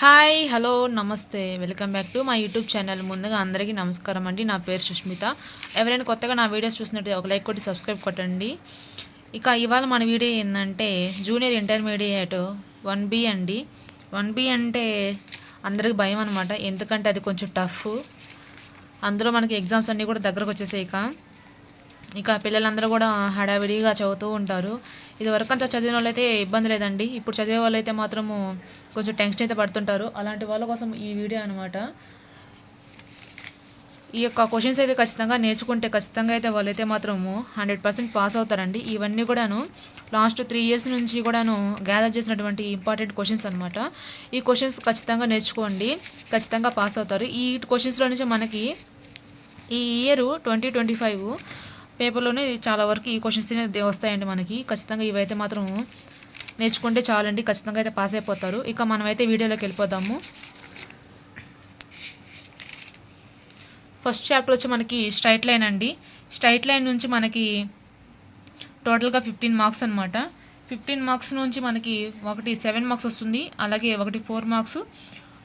Hi hello namaste. Welcome back to మా YouTube channel. ముందుగా అందరికీ నమస్కారం అండి. నా పేరు సుష్మిత. ఎవరైనా కొత్తగా నా వీడియోస్ చూసినట్టు ఒక లైక్ కొట్టి సబ్స్క్రైబ్ కొట్టండి. ఇక ఇవాళ మన వీడియో ఏంటంటే జూనియర్ ఇంటర్మీడియట్ వన్ బి అండి. వన్ బి అంటే అందరికి భయం అనమాట ఎందుకంటే అది కొంచెం టఫ్. అందులో మనకి ఎగ్జామ్స్ అన్నీ కూడా దగ్గరకు వచ్చేసాయి ఇక. ఇక పిల్లలందరూ కూడా హడావిడిగా చదువుతూ ఉంటారు. ఇది వరకు అంతా చదివిన వాళ్ళైతే ఇబ్బంది లేదండి. ఇప్పుడు చదివే వాళ్ళైతే మాత్రము కొంచెం టెన్షన్ అయితే పడుతుంటారు. అలాంటి వాళ్ళ కోసం ఈ వీడియో అనమాట ఈ యొక్క క్వశ్చన్స్ అయితే ఖచ్చితంగా నేర్చుకుంటే ఖచ్చితంగా అయితే వాళ్ళైతే మాత్రము హండ్రెడ్ పర్సెంట్ పాస్ అవుతారండి. ఇవన్నీ కూడాను లాస్ట్ త్రీ ఇయర్స్ నుంచి కూడాను గ్యాదర్ చేసినటువంటి ఇంపార్టెంట్ క్వశ్చన్స్ అనమాట ఈ క్వశ్చన్స్ ఖచ్చితంగా నేర్చుకోండి. ఖచ్చితంగా పాస్ అవుతారు. ఈ క్వశ్చన్స్లో నుంచి మనకి ఈ ఇయర్ ట్వంటీ ట్వంటీ ఫైవ్ పేపర్లోనే చాలా వరకు ఈ క్వశ్చన్స్ అనేది వస్తాయండి మనకి. ఖచ్చితంగా ఇవైతే మాత్రం నేర్చుకుంటే చాలండి. ఖచ్చితంగా అయితే పాస్ అయిపోతారు. ఇక మనమైతే వీడియోలోకి వెళ్ళిపోదాము. ఫస్ట్ చాప్టర్ వచ్చి మనకి స్ట్రైట్ లైన్ అండి. స్ట్రైట్ లైన్ నుంచి మనకి టోటల్గా ఫిఫ్టీన్ మార్క్స్ అనమాట ఫిఫ్టీన్ మార్క్స్ నుంచి మనకి ఒకటి సెవెన్ మార్క్స్ వస్తుంది. అలాగే ఒకటి ఫోర్ మార్క్స్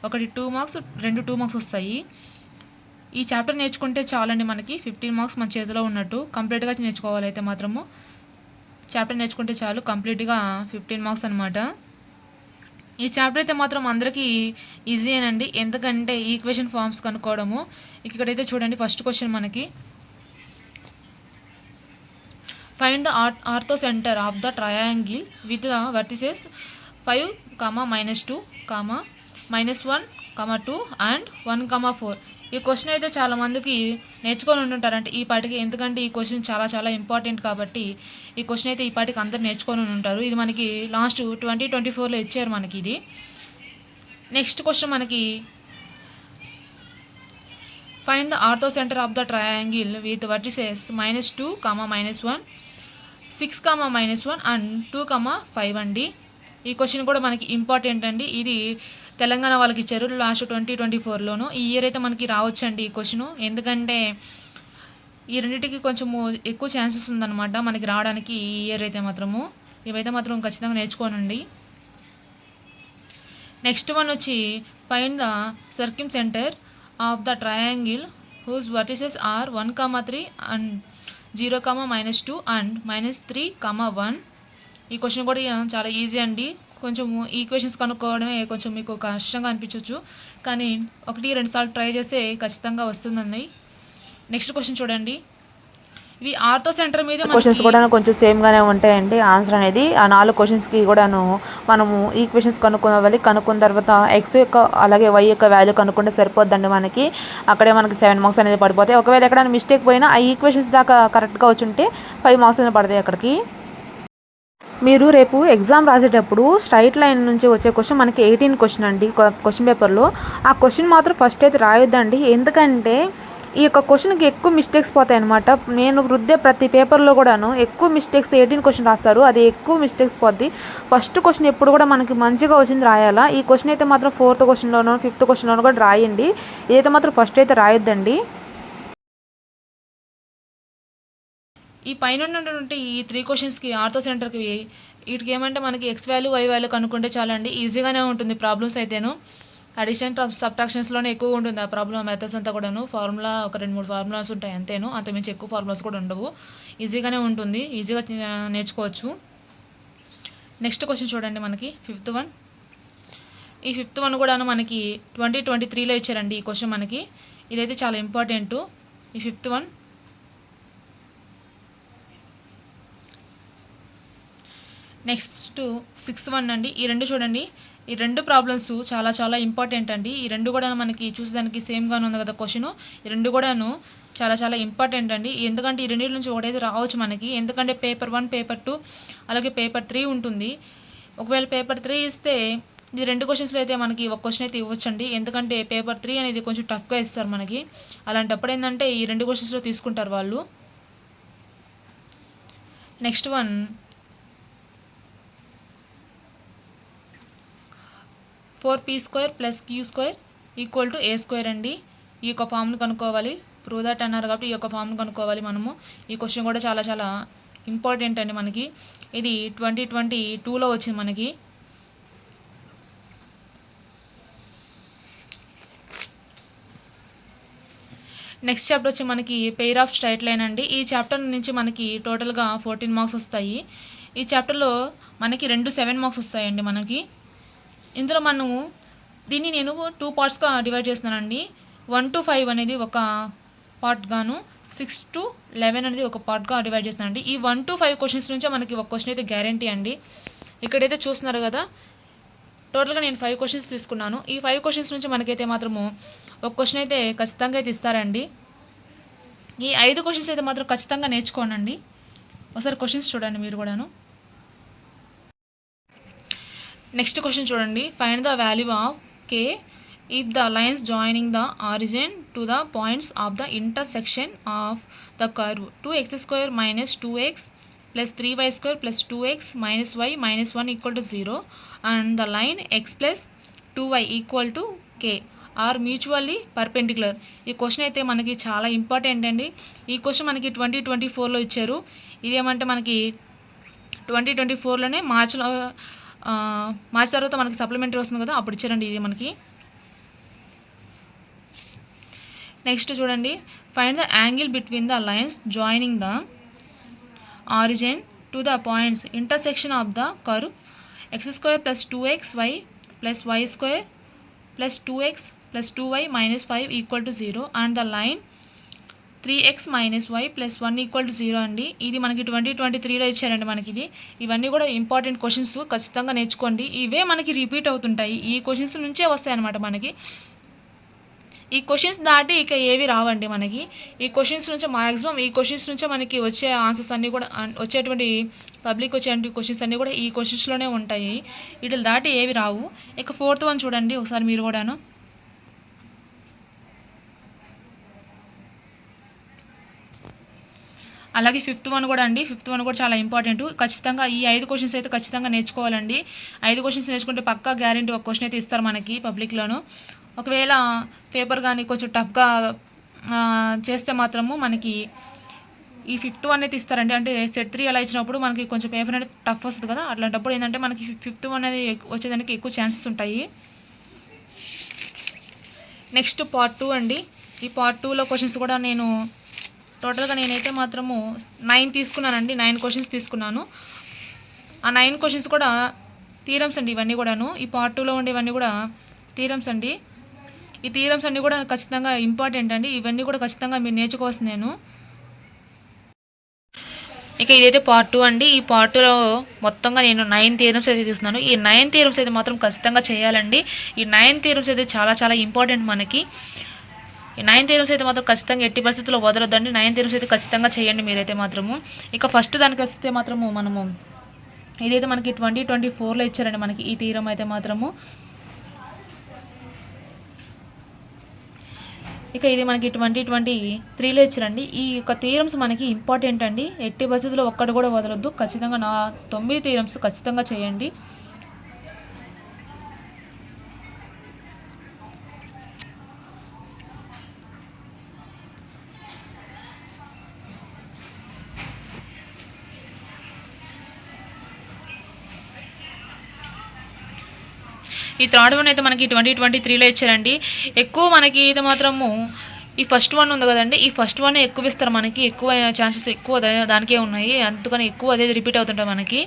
ఒకటి టూ మార్క్స్ రెండు టూ మార్క్స్ వస్తాయి. ఈ చాప్టర్ నేర్చుకుంటే చాలండి మనకి. ఫిఫ్టీన్ మార్క్స్ మన చేతిలో ఉన్నట్టు. కంప్లీట్గా నేర్చుకోవాలి అయితే మాత్రము. చాప్టర్ నేర్చుకుంటే చాలు. కంప్లీట్గా ఫిఫ్టీన్ మార్క్స్ అనమాట ఈ చాప్టర్ అయితే మాత్రం అందరికీ ఈజీ అనండి ఎందుకంటే ఈక్వేషన్ ఫార్మ్స్ కనుక్కోవడము. ఇక్కడైతే చూడండి ఫస్ట్ క్వశ్చన్ మనకి. Find the or orthocentre of the triangle with the vertices five comma minus two comma minus one comma two and one comma four ఈ క్వశ్చన్ అయితే చాలా మందికి నేర్చుకొని ఉంటుంటారంటే ఈ పాటికి ఎందుకంటే ఈ క్వశ్చన్ చాలా చాలా ఇంపార్టెంట్ కాబట్టి ఈ క్వశ్చన్ అయితే ఈ పాటికి అందరు నేర్చుకొని ఉంటారు ఇది మనకి లాస్ట్ ట్వంటీ ట్వంటీ ఫోర్లో ఇచ్చారు మనకి ఇది. నెక్స్ట్ క్వశ్చన్ మనకి fine the orthocentre of the triangle with vertices minus two comma minus one six comma minus one and two comma five అండి. ఈ క్వశ్చన్ కూడా మనకి ఇంపార్టెంట్ అండి. ఇది తెలంగాణ వాళ్ళకి ఇచ్చారు లాస్ట్ ట్వంటీ ట్వంటీ ఫోర్లోను ఈ ఇయర్ అయితే మనకి రావచ్చండి ఈ క్వశ్చన్ ఎందుకంటే ఈ రెండింటికి కొంచెము ఎక్కువ ఛాన్సెస్ ఉందన్నమాట మనకి రావడానికి ఈ ఇయర్ అయితే మాత్రము. ఇవైతే మాత్రం ఖచ్చితంగా నేర్చుకోనండి. నెక్స్ట్ వన్ వచ్చి fine the circumcentre of the triangle whose vertices are one comma three and zero comma minus two and minus three comma one ఈ క్వశ్చన్ కూడా చాలా ఈజీ అండి. కొంచెం ఈక్వేషన్స్ కనుక్కోవడమే కొంచెం మీకు కష్టంగా అనిపించవచ్చు కానీ ఒకటి రెండు సార్లు ట్రై చేస్తే ఖచ్చితంగా వస్తుందండి. నెక్స్ట్ క్వశ్చన్ చూడండి. ఇవి ఆర్థో సెంటర్ మీద క్వశ్చన్స్ కూడా కొంచెం సేమ్గానే ఉంటాయండి. ఆన్సర్ అనేది ఆ నాలుగు క్వశ్చన్స్కి కూడాను మనము ఈక్వేషన్స్ కనుక్కోవాలి కనుక్కున్న తర్వాత ఎక్స్ యొక్క అలాగే వై యొక్క వాల్యూ కనుక్కుంటే సరిపోద్దండి మనకి. అక్కడే మనకి సెవెన్ మార్క్స్ అనేది పడిపోతాయి. ఒకవేళ ఎక్కడైనా మిస్టేక్ పోయినా ఆ ఈక్వేషన్స్ దాకా కరెక్ట్గా వచ్చి ఉంటే ఫైవ్ మార్క్స్ అనేది పడతాయి అక్కడికి. మీరు రేపు ఎగ్జామ్ రాసేటప్పుడు స్ట్రైట్ లైన్ నుంచి వచ్చే క్వశ్చన్ మనకి ఎయిటీన్ క్వశ్చన్ అండి క్వశ్చన్ పేపర్లో ఆ క్వశ్చన్ మాత్రం ఫస్ట్ అయితే రాయొద్దండి. ఎందుకంటే ఈ యొక్క క్వశ్చన్కి ఎక్కువ మిస్టేక్స్ పోతాయి అనమాట నేను వృద్ధే ప్రతి పేపర్లో కూడాను ఎక్కువ మిస్టేక్స్ ఎయిటీన్ క్వశ్చన్ రాస్తారు. అది ఎక్కువ మిస్టేక్స్ పోద్ది. ఫస్ట్ క్వశ్చన్ ఎప్పుడు కూడా మనకి మంచిగా వచ్చింది రాయాలా? ఈ క్వశ్చన్ అయితే మాత్రం ఫోర్త్ క్వశ్చన్లోనో ఫిఫ్త్ క్వశ్చన్లోనో కూడా రాయండి. ఇదైతే మాత్రం ఫస్ట్ అయితే రాయొద్దండి. ఈ పైన ఉన్నటువంటి ఈ త్రీ క్వశ్చన్స్కి ఆర్థో సెంటర్కి వీటికి ఏమంటే మనకి ఎక్స్ వాల్యూ వై వాల్యూ కనుక్కుంటే చాలండి. ఈజీగానే ఉంటుంది ప్రాబ్లమ్స్ అయితేను. అడిషన్ సబ్ట్రాక్షన్స్లోనే ఎక్కువ ఉంటుంది ఆ ప్రాబ్లమ్ మెథడ్స్ అంతా కూడాను. ఫార్ములా ఒక రెండు మూడు ఫార్ములాస్ ఉంటాయి అంతేను. అంతమించి ఎక్కువ ఫార్ములాస్ కూడా ఉండవు. ఈజీగానే ఉంటుంది. ఈజీగా నేర్చుకోవచ్చు. నెక్స్ట్ క్వశ్చన్ చూడండి మనకి. ఫిఫ్త్ వన్ ఈ ఫిఫ్త్ వన్ కూడాను మనకి ట్వంటీ ట్వంటీ త్రీలో ఇచ్చారండి ఈ క్వశ్చన్ మనకి. ఇదైతే చాలా ఇంపార్టెంట్ ఈ fifth one next six one అండి. ఈ రెండు చూడండి. ఈ రెండు ప్రాబ్లమ్స్ చాలా చాలా ఇంపార్టెంట్ అండి. ఈ రెండు కూడా మనకి చూసేదానికి సేమ్గానే ఉంది కదా క్వశ్చన్ ఈ రెండు కూడాను చాలా చాలా ఇంపార్టెంట్ అండి. ఎందుకంటే ఈ రెండింటి నుంచి ఒకటైతే రావచ్చు మనకి. ఎందుకంటే పేపర్ వన్ పేపర్ టూ అలాగే పేపర్ త్రీ ఉంటుంది. ఒకవేళ పేపర్ త్రీ ఇస్తే ఈ రెండు క్వశ్చన్స్లో అయితే మనకి ఒక క్వశ్చన్ అయితే ఇవ్వచ్చండి. ఎందుకంటే పేపర్ త్రీ అనేది కొంచెం టఫ్గా ఇస్తారు మనకి. అలాంటప్పుడు ఏంటంటే ఈ రెండు క్వశ్చన్స్లో తీసుకుంటారు వాళ్ళు. Next one four P square plus Q square equal to A square అండి. ఈ యొక్క ఫామ్ను కనుక్కోవాలి. ప్రూవ్ దట్ అన్నారు కాబట్టి ఈ యొక్క ఫామ్ను కనుక్కోవాలి మనము. ఈ క్వశ్చన్ కూడా చాలా చాలా ఇంపార్టెంట్ అండి మనకి. ఇది ట్వంటీ ట్వంటీ టూలో వచ్చింది మనకి. నెక్స్ట్ చాప్టర్ వచ్చి మనకి పెయిర్ ఆఫ్ స్ట్రైట్ లైన్ అండి. ఈ చాప్టర్ నుంచి మనకి టోటల్గా ఫోర్టీన్ మార్క్స్ వస్తాయి. ఈ చాప్టర్లో మనకి రెండు సెవెన్ మార్క్స్ వస్తాయండి మనకి. ఇందులో మనము దీన్ని నేను టూ పార్ట్స్గా డివైడ్ చేస్తున్నానండి. వన్ టు ఫైవ్ అనేది ఒక పార్ట్ గాను సిక్స్ టు లెవెన్ అనేది ఒక పార్ట్గా డివైడ్ చేస్తున్నానండి. ఈ వన్ టు ఫైవ్ క్వశ్చన్స్ నుంచే మనకి ఒక క్వశ్చన్ అయితే గ్యారంటీ అండి. ఇక్కడైతే చూస్తున్నారు కదా టోటల్గా నేను ఫైవ్ క్వశ్చన్స్ తీసుకున్నాను. ఈ ఫైవ్ క్వశ్చన్స్ నుంచి మనకైతే మాత్రము ఒక క్వశ్చన్ అయితే ఖచ్చితంగా అయితే ఇస్తారండి. ఈ ఐదు క్వశ్చన్స్ అయితే మాత్రం ఖచ్చితంగా నేర్చుకోనండి. ఒకసారి క్వశ్చన్స్ చూడండి మీరు కూడాను. నెక్స్ట్ క్వశ్చన్ చూడండి. Find the value of K if the lines joining the origin to the points of the intersection of the curve two X square minus two X plus three Y square plus two X minus Y minus one equal to zero and the line X plus two Y equal to K are mutually perpendicular ఈ question అయితే మనకి చాలా important అండి. ఈ question మనకి twenty twenty ఫోర్లో ఇచ్చారు. ఇదేమంటే మనకి ట్వంటీ ట్వంటీ ఫోర్లోనే మార్చిలో మార్చి తర్వాత మనకి సప్లిమెంటరీ వస్తుంది కదా అప్పుడు ఇచ్చారండి ఇది మనకి. నెక్స్ట్ చూడండి. Find the angle between the lines joining the origin to the points intersection of the curve X square plus two X Y plus Y square plus two X plus two Y minus five equal to zero and the line three X minus Y plus one equal to zero అండి. ఇది మనకి twenty twenty త్రీలో ఇచ్చారండి మనకి ఇది ఇవన్నీ కూడా important questions ఖచ్చితంగా నేర్చుకోండి. ఇవే మనకి రిపీట్ అవుతుంటాయి. ఈ క్వశ్చన్స్ నుంచే వస్తాయి అన్నమాట మనకి. ఈ క్వశ్చన్స్ దాటి ఇక ఏవి రావండి మనకి. ఈ క్వశ్చన్స్ నుంచి మాక్సిమం ఈ క్వశ్చన్స్ నుంచే మనకి వచ్చే ఆన్సర్స్ అన్నీ కూడా వచ్చేటువంటి పబ్లిక్ వచ్చేటువంటి క్వశ్చన్స్ అన్నీ కూడా ఈ క్వశ్చన్స్లోనే ఉంటాయి. వీటిని దాటి ఏవి రావు. ఇక ఫోర్త్ వన్ చూడండి ఒకసారి మీరు కూడాను. అలాగే ఫిఫ్త్ వన్ కూడా అండి. ఫిఫ్త్ వన్ కూడా చాలా ఇంపార్టెంట్. ఖచ్చితంగా ఈ ఐదు క్వశ్చన్స్ అయితే ఖచ్చితంగా నేర్చుకోవాలండి. ఐదు క్వశ్చన్స్ నేర్చుకుంటే పక్కా గ్యారెంటీ ఒక క్వశ్చన్ అయితే ఇస్తారు మనకి పబ్లిక్లోను ఒకవేళ పేపర్ కానీ కొంచెం టఫ్గా చేస్తే మాత్రము మనకి ఈ ఫిఫ్త్ వన్ అయితే ఇస్తారండి. అంటే సెట్ త్రీ అలా ఇచ్చినప్పుడు మనకి కొంచెం పేపర్ అనేది టఫ్ వస్తుంది కదా. అట్లాంటప్పుడు ఏంటంటే మనకి ఫిఫ్త్ వన్ అనేది వచ్చేదానికి ఎక్కువ ఛాన్సెస్ ఉంటాయి. నెక్స్ట్ పార్ట్ టూ అండి. ఈ పార్ట్ టూలో క్వశ్చన్స్ కూడా నేను టోటల్గా నేనైతే మాత్రము నైన్ తీసుకున్నానండి. నైన్ క్వశ్చన్స్ తీసుకున్నాను. ఆ నైన్ క్వశ్చన్స్ కూడా థీరమ్స్ అండి ఇవన్నీ కూడాను. ఈ పార్ట్ టూలో ఉండేవన్నీ కూడా థీరమ్స్ అండి. ఈ థీరమ్స్ అన్నీ కూడా ఖచ్చితంగా ఇంపార్టెంట్ అండి. ఇవన్నీ కూడా ఖచ్చితంగా మీరు నేర్చుకోవచ్చు నేను. ఇక ఇదైతే పార్ట్ టూ అండి. ఈ పార్ట్ టూలో మొత్తంగా నేను నైన్ థియరమ్స్ అయితే తీసుకున్నాను. ఈ నైన్ థియరమ్స్ అయితే మాత్రం ఖచ్చితంగా చేయాలండి. ఈ నైన్ థియరమ్స్ అయితే చాలా చాలా ఇంపార్టెంట్ మనకి. ఈ నైన్ థియరమ్స్ అయితే మాత్రం ఖచ్చితంగా ఎట్టి పరిస్థితుల్లో వదలొద్దండి. నైన్ థియరమ్స్ అయితే ఖచ్చితంగా చేయండి మీరైతే మాత్రము. ఇక ఫస్ట్ దానికి వస్తే మాత్రము మనము ఇదైతే మనకి ట్వంటీ ట్వంటీ ఫోర్లో ఇచ్చారండి మనకి ఈ తీరం అయితే మాత్రము. ఇక ఇది మనకి ట్వంటీ ట్వంటీ త్రీలో ఇచ్చారండి. ఈ యొక్క థీరమ్స్ మనకి ఇంపార్టెంట్ అండి. ఎట్టి పరిస్థితుల్లో ఒక్కటి కూడా వదలొద్దు. ఖచ్చితంగా నా తొమ్మిది థీరమ్స్ ఖచ్చితంగా చేయండి. ఈ థర్డ్ వన్ అయితే మనకి ట్వంటీ ట్వంటీ త్రీలో ఇచ్చారండి. ఎక్కువ మనకి అయితే మాత్రము ఈ ఫస్ట్ వన్ ఉంది కదండి. ఈ ఫస్ట్ వన్ ఎక్కువ ఇస్తారు మనకి. ఎక్కువ ఛాన్సెస్ ఎక్కువ దానికే ఉన్నాయి. అందుకని ఎక్కువ అదే రిపీట్ అవుతుంటాయి మనకి.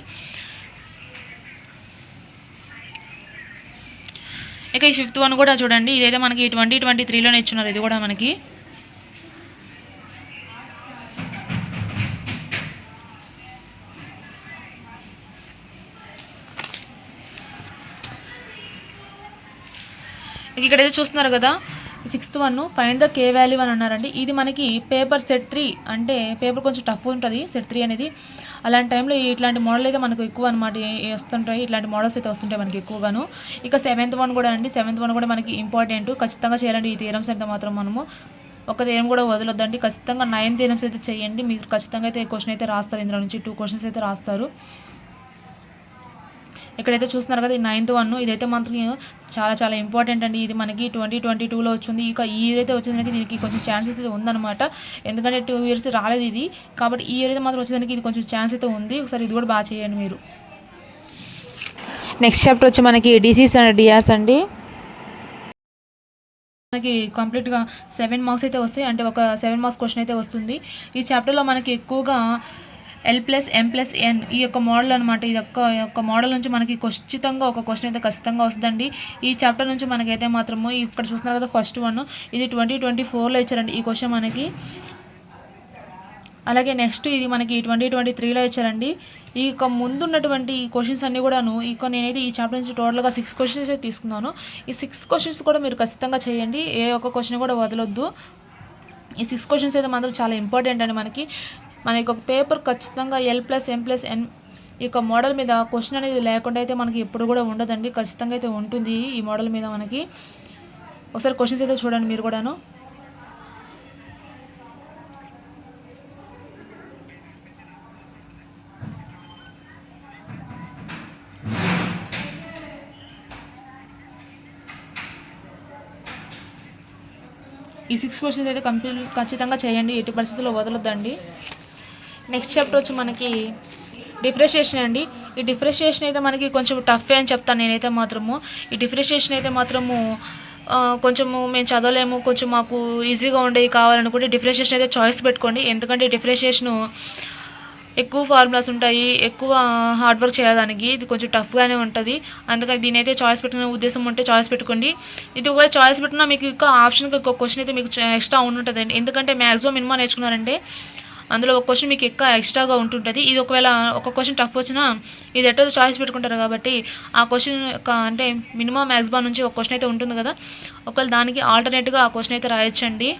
ఇక ఈ ఫిఫ్త్ వన్ కూడా చూడండి. ఇదైతే మనకి ట్వంటీ ట్వంటీ త్రీలోనే ఇచ్చున్నారు. ఇది కూడా మనకి. ఇక్కడైతే చూస్తున్నారు కదా? Sixth one find the K value అని అన్నారండి. ఇది మనకి పేపర్ సెట్ త్రీ అంటే పేపర్ కొంచెం టఫ్ ఉంటుంది సెట్ త్రీ అనేది. అలాంటి టైంలో ఇట్లాంటి మోడల్ అయితే మనకు ఎక్కువ అనమాట వస్తుంటాయి. ఇట్లాంటి మోడల్స్ అయితే వస్తుంటాయి మనకి ఎక్కువగాను. ఇక సెవెంత్ వన్ కూడా అండి. సెవెంత్ వన్ కూడా మనకి ఇంపార్టెంట్ ఖచ్చితంగా చేయాలండి. ఈ థీరమ్స్ అయితే మాత్రం మనము. ఒక థీరం కూడా వదలొద్దండి. ఖచ్చితంగా నైన్ థీరమ్స్ అయితే చేయండి. మీరు ఖచ్చితంగా అయితే క్వశ్చన్ అయితే రాస్తారు. ఇందులో నుంచి టూ క్వశ్చన్స్ అయితే రాస్తారు. ఇక్కడైతే చూస్తున్నారు కదా ఈ నైన్త్ వన్ ఇదైతే మాత్రం చాలా చాలా ఇంపార్టెంట్ అండి. ఇది మనకి ట్వంటీ ట్వంటీ టూలో వచ్చింది. ఇక ఈ ఇయర్ అయితే వచ్చేదానికి దీనికి కొంచెం ఛాన్సెస్ అయితే ఉందన్నమాట. ఎందుకంటే టూ ఇయర్స్ రాలేదు ఇది. కాబట్టి ఈ ఇయర్ అయితే మాత్రం వచ్చేదానికి ఇది కొంచెం ఛాన్స్ అయితే ఉంది. ఒకసారి ఇది కూడా బాగా చేయండి మీరు. నెక్స్ట్ చాప్టర్ వచ్చి మనకి డిసీస్ అండ్ డియాస్ అండి. మనకి కంప్లీట్గా సెవెన్ మార్క్స్ అయితే వస్తాయి. అంటే ఒక సెవెన్ మార్క్స్ క్వశ్చన్ అయితే వస్తుంది. ఈ చాప్టర్లో మనకి ఎక్కువగా L plus M plus N ఈ యొక్క మోడల్ అనమాట ఇది యొక్క యొక్క మోడల్ నుంచి మనకి ఖచ్చితంగా ఒక క్వశ్చన్ అయితే ఖచ్చితంగా వస్తుందండి. ఈ చాప్టర్ నుంచి మనకైతే మాత్రము ఇక్కడ చూస్తున్నారు కదా ఫస్ట్ వన్ ఇది ట్వంటీ ట్వంటీ ఫోర్లో ఇచ్చారండి. ఈ క్వశ్చన్ మనకి. అలాగే నెక్స్ట్ ఇది మనకి ట్వంటీ ట్వంటీ త్రీలో ఇచ్చారండి. ఈ యొక్క ముందున్నటువంటి ఈ క్వశ్చన్స్ అన్నీ కూడాను ఈ నేనైతే ఈ చాప్టర్ నుంచి టోటల్గా సిక్స్ క్వశ్చన్స్ అయితే తీసుకున్నాను. ఈ సిక్స్ క్వశ్చన్స్ కూడా మీరు ఖచ్చితంగా చేయండి. ఏ ఒక్క క్వశ్చన్ కూడా వదలొద్దు. ఈ సిక్స్ క్వశ్చన్స్ అయితే మాత్రం చాలా ఇంపార్టెంట్ అండి మనకి. మన యొక్క పేపర్ ఖచ్చితంగా L plus M plus N ఈ యొక్క మోడల్ మీద క్వశ్చన్ అనేది లేకుండా అయితే మనకి ఎప్పుడు కూడా ఉండదండి. ఖచ్చితంగా అయితే ఉంటుంది ఈ మోడల్ మీద మనకి. ఒకసారి క్వశ్చన్స్ అయితే చూడండి మీరు కూడాను. ఈ సిక్స్ క్వశ్చన్స్ అయితే కంప్లీట్ ఖచ్చితంగా చేయండి. ఎట్టి పరిస్థితుల్లో వదలొద్దండి. నెక్స్ట్ చాప్టర్ వచ్చి మనకి డిఫ్రెషియేషన్ అండి. ఈ డిఫ్రెషియేషన్ అయితే మనకి కొంచెం టఫ్ అని చెప్తాను నేనైతే మాత్రము. ఈ డిఫ్రెషియేషన్ అయితే మాత్రము కొంచెము మేము చదవలేము కొంచెం మాకు ఈజీగా ఉండేవి కావాలనుకుంటే డిఫ్రెషియేషన్ అయితే చాయిస్ పెట్టుకోండి. ఎందుకంటే డిఫ్రెషియేషన్ ఎక్కువ ఫార్ములాస్ ఉంటాయి ఎక్కువ హార్డ్ వర్క్ చేయడానికి ఇది కొంచెం టఫ్గానే ఉంటుంది. అందుకని దీని అయితే చాయిస్ పెట్టుకునే ఉద్దేశం ఉంటే చాయిస్ పెట్టుకోండి. ఇది ఒకవేళ చాయిస్ పెట్టుకున్నా మీకు ఇంకా ఆప్షన్కి ఒక క్వశ్చన్ అయితే మీకు ఎక్స్ట్రా ఉంటుందండి ఎందుకంటే మ్యాక్సిమం మినిమం నేర్చుకున్నారంటే అందులో ఒక క్వశ్చన్ మీకు ఎక్కువ ఎక్స్ట్రాగా ఉంటుంటుంది. ఇది ఒకవేళ ఒక క్వశ్చన్ టఫ్ వచ్చినా ఇది ఎటో చాయిస్ పెట్టుకుంటారు కాబట్టి ఆ క్వశ్చన్ అంటే మినిమం మ్యాక్సిమం నుంచి ఒక క్వశ్చన్ అయితే ఉంటుంది కదా. ఒకవేళ దానికి ఆల్టర్నేట్గా ఆ క్వశ్చన్ అయితే రాయొచ్చండి.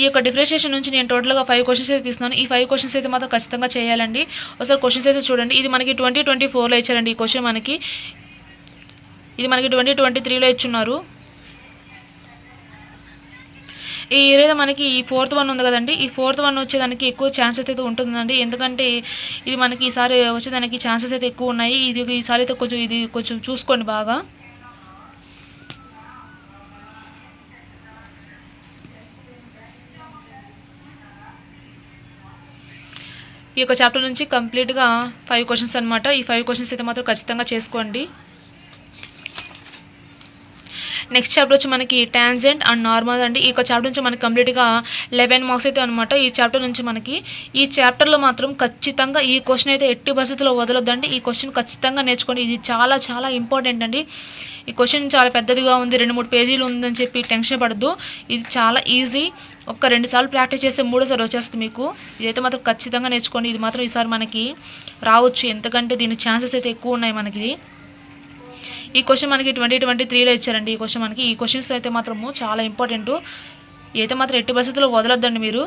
ఈ యొక్క డిఫరెన్షియేషన్ నుంచి నేను టోటల్గా ఫైవ్ క్వశ్చన్స్ అయితే తీసుకున్నాను ఈ ఫైవ్ క్వశ్చన్స్ అయితే మాత్రం ఖచ్చితంగా చేయాలండి. ఒకసారి క్వశ్చన్స్ అయితే చూడండి. ఇది మనకి ట్వంటీ ట్వంటీ ఫోర్లో ఇచ్చారండి ఈ క్వశ్చన్ మనకి. ఇది మనకి ట్వంటీ ట్వంటీ త్రీలో ఇచ్చున్నారు. ఈ ఏదైతే మనకి ఈ ఫోర్త్ వన్ ఉంది కదండి. ఈ ఫోర్త్ వన్ వచ్చేదానికి ఎక్కువ ఛాన్సెస్ అయితే ఉంటుందండి. ఎందుకంటే ఇది మనకి ఈసారి వచ్చేదానికి ఛాన్సెస్ అయితే ఎక్కువ ఉన్నాయి. ఇది ఈసారి అయితే కొంచెం ఇది కొంచెం చూసుకోండి బాగా. ఈ యొక్క చాప్టర్ నుంచి కంప్లీట్గా ఫైవ్ క్వశ్చన్స్ అనమాట ఈ ఫైవ్ క్వశ్చన్స్ అయితే మాత్రం ఖచ్చితంగా చేసుకోండి. నెక్స్ట్ చాప్టర్ వచ్చి మనకి టాన్జెంట్ అండ్ నార్మల్ అండి. ఈ చాప్టర్ నుంచి మనకి కంప్లీట్గా లెవెన్ మార్క్స్ అయితే అనమాట ఈ చాప్టర్ నుంచి మనకి ఈ చాప్టర్లో మాత్రం ఖచ్చితంగా ఈ క్వశ్చన్ అయితే ఎట్టి పరిస్థితుల్లో వదలొద్దండి. ఈ క్వశ్చన్ ఖచ్చితంగా నేర్చుకోండి. ఇది చాలా చాలా ఇంపార్టెంట్ అండి. ఈ క్వశ్చన్ చాలా పెద్దదిగా ఉంది. రెండు మూడు పేజీలు ఉందని చెప్పి టెన్షన్ పడద్దు. ఇది చాలా ఈజీ ఒక్క రెండు సార్లు ప్రాక్టీస్ చేస్తే మూడోసారి వచ్చేస్తుంది మీకు. ఇదైతే మాత్రం ఖచ్చితంగా నేర్చుకోండి. ఇది మాత్రం ఈసారి మనకి రావచ్చు. ఎందుకంటే దీని ఛాన్సెస్ అయితే ఎక్కువ ఉన్నాయి మనకి. ఈ క్వశ్చన్ మనకి ట్వంటీ ట్వంటీ త్రీలో ఇచ్చారండి. ఈ క్వశ్చన్ మనకి ఈ క్వశ్చన్స్ అయితే మాత్రము చాలా ఇంపార్టెంట్ అయితే మాత్రం ఎట్టి పరిస్థితుల్లో వదలొద్దండి మీరు.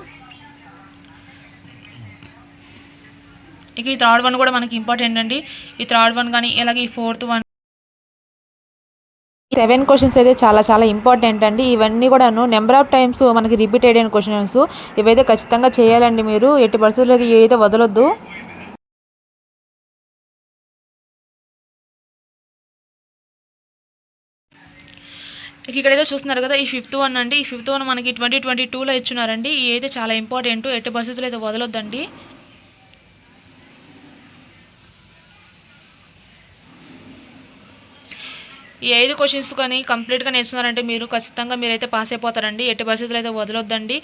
ఇక ఈ థర్డ్ వన్ కూడా మనకి ఇంపార్టెంట్ అండి. ఈ థర్డ్ వన్ కానీ ఇలాగే ఈ ఫోర్త్ వన్ సెవెన్ క్వశ్చన్స్ అయితే చాలా చాలా ఇంపార్టెంట్ అండి. ఇవన్నీ కూడాను నెంబర్ ఆఫ్ టైమ్స్ మనకి రిపీట్ అయిన క్వశ్చన్స్ ఇవైతే ఖచ్చితంగా చేయాలండి మీరు. ఎట్టి పరిస్థితుల్లో ఇది ఏదైతే వదలొద్దు. ఇక ఇక్కడైతే చూస్తున్నారు కదా ఈ ఫిఫ్త్ వన్ అండి. ఈ ఫిఫ్త్ వన్ మనకి ట్వంటీ ట్వంటీ టూలో ఇచ్చున్నారండి. ఈ అయితే చాలా ఇంపార్టెంట్ ఎట్టి పరిస్థితులు అయితే వదలొద్దండి. ఈ ఐదు క్వశ్చన్స్ కానీ కంప్లీట్గా నేర్చుకున్నారంటే మీరు ఖచ్చితంగా మీరైతే పాస్ అయిపోతారండి. ఎట్టి పరిస్థితులు అయితే వదలొద్దండి.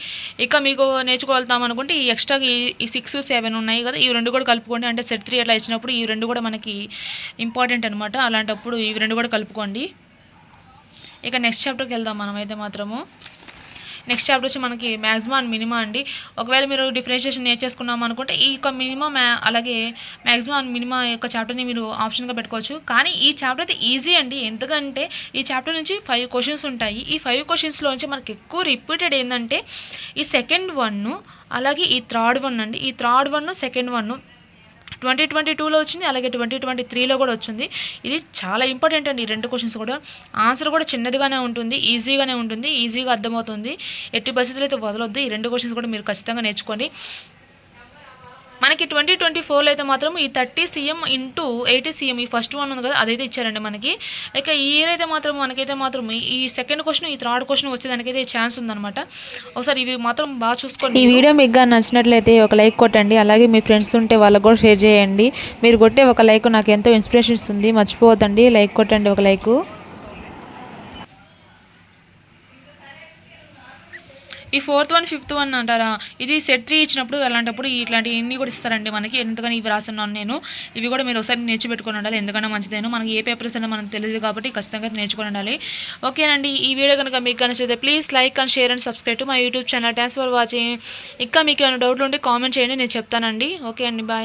ఇక మీకు నేర్చుకోగలుగుతాం అనుకుంటే ఈ ఎక్స్ట్రా ఈ సిక్స్ సెవెన్ ఉన్నాయి కదా. ఈ రెండు కూడా కలుపుకోండి. అంటే సెట్ త్రీ అట్లా ఇచ్చినప్పుడు ఈ రెండు కూడా మనకి ఇంపార్టెంట్ అనమాట అలాంటప్పుడు ఇవి రెండు కూడా కలుపుకోండి. ఇక నెక్స్ట్ చాప్టర్కి వెళ్దాం మనమైతే మాత్రము. నెక్స్ట్ చాప్టర్ వచ్చి మనకి మ్యాక్సిమం అండ్ మినిమం అండి. ఒకవేళ మీరు డిఫరెన్షియేషన్ నేర్చేసుకున్నాం అనుకుంటే ఈ యొక్క మినిమం అలాగే మ్యాక్సిమం అండ్ మినిమం యొక్క చాప్టర్ని మీరు ఆప్షన్గా పెట్టుకోవచ్చు. కానీ ఈ చాప్టర్ అయితే ఈజీ అండి. ఎందుకంటే ఈ చాప్టర్ నుంచి ఫైవ్ క్వశ్చన్స్ ఉంటాయి. ఈ ఫైవ్ క్వశ్చన్స్లో నుంచి మనకి ఎక్కువ రిపీటెడ్ ఏంటంటే ఈ సెకండ్ వన్ అలాగే ఈ థర్డ్ వన్ అండి. ఈ third one second one twenty twenty టూలో వచ్చింది అలాగే ట్వంటీ ట్వంటీ త్రీలో కూడా వచ్చింది. ఇది చాలా ఇంపార్టెంట్ అండి ఈ రెండు క్వశ్చన్స్ కూడా. ఆన్సర్ కూడా చిన్నదిగానే ఉంటుంది ఈజీగానే ఉంటుంది ఈజీగా అర్థమవుతుంది. ఎట్టి పరిస్థితులు అయితే వదలొద్దు. ఈ రెండు క్వశ్చన్స్ కూడా మీరు ఖచ్చితంగా నేర్చుకోండి. మనకి ట్వంటీ ట్వంటీ ఫోర్లో అయితే మాత్రం ఈ thirty CM into eighty CM ఈ ఫస్ట్ వన్ ఉంది కదా అదైతే ఇచ్చారండి మనకి. ఇక ఈ ఇయర్ అయితే మాత్రం మనకైతే మాత్రం ఈ- సెకండ్ క్వశ్చన్ ఈ థర్డ్ క్వశ్చన్ వచ్చేదానికైతే ఛాన్స్ ఉందన్నమాట. ఒకసారి ఇవి మాత్రం బాగా చూసుకోండి. ఈ వీడియో మీకు నచ్చినట్లయితే ఒక లైక్ కొట్టండి అలాగే మీ ఫ్రెండ్స్ ఉంటే వాళ్ళకు కూడా షేర్ చేయండి. మీరు కొట్టే ఒక లైక్ నాకు ఎంతో ఇన్స్పిరేషన్ ఇస్తుంది మర్చిపోవద్దండి. లైక్ కొట్టండి ఒక లైక్ ఈ ఫోర్త్ వన్ ఫిఫ్త్ వన్ అంటారా? ఇది సెట్ త్రీ ఇచ్చినప్పుడు అలాంటప్పుడు ఇట్లాంటి ఇన్ని కూడా ఇస్తారండి మనకి. ఎందుకని ఇవి రాస్తున్నాను నేను. ఇవి కూడా మీరు ఒకసారి నేర్చిపెట్టుకొని ఉండాలి. ఎందుకన్నా మంచిదేను మనకి ఏ పేపర్స్ అయినా మనకు తెలియదు కాబట్టి ఖచ్చితంగా నేర్చుకొని ఉండాలి. ఓకేనండి ఈ వీడియో కనుక మీకు కనిపిస్తే please like and share and subscribe to my YouTube channel. Thanks for watching ఇంకా మీకు ఏమైనా డౌట్లు ఉంటే కామెంట్ చేయండి నేను చెప్తానండి. ఓకే అండి బాయ్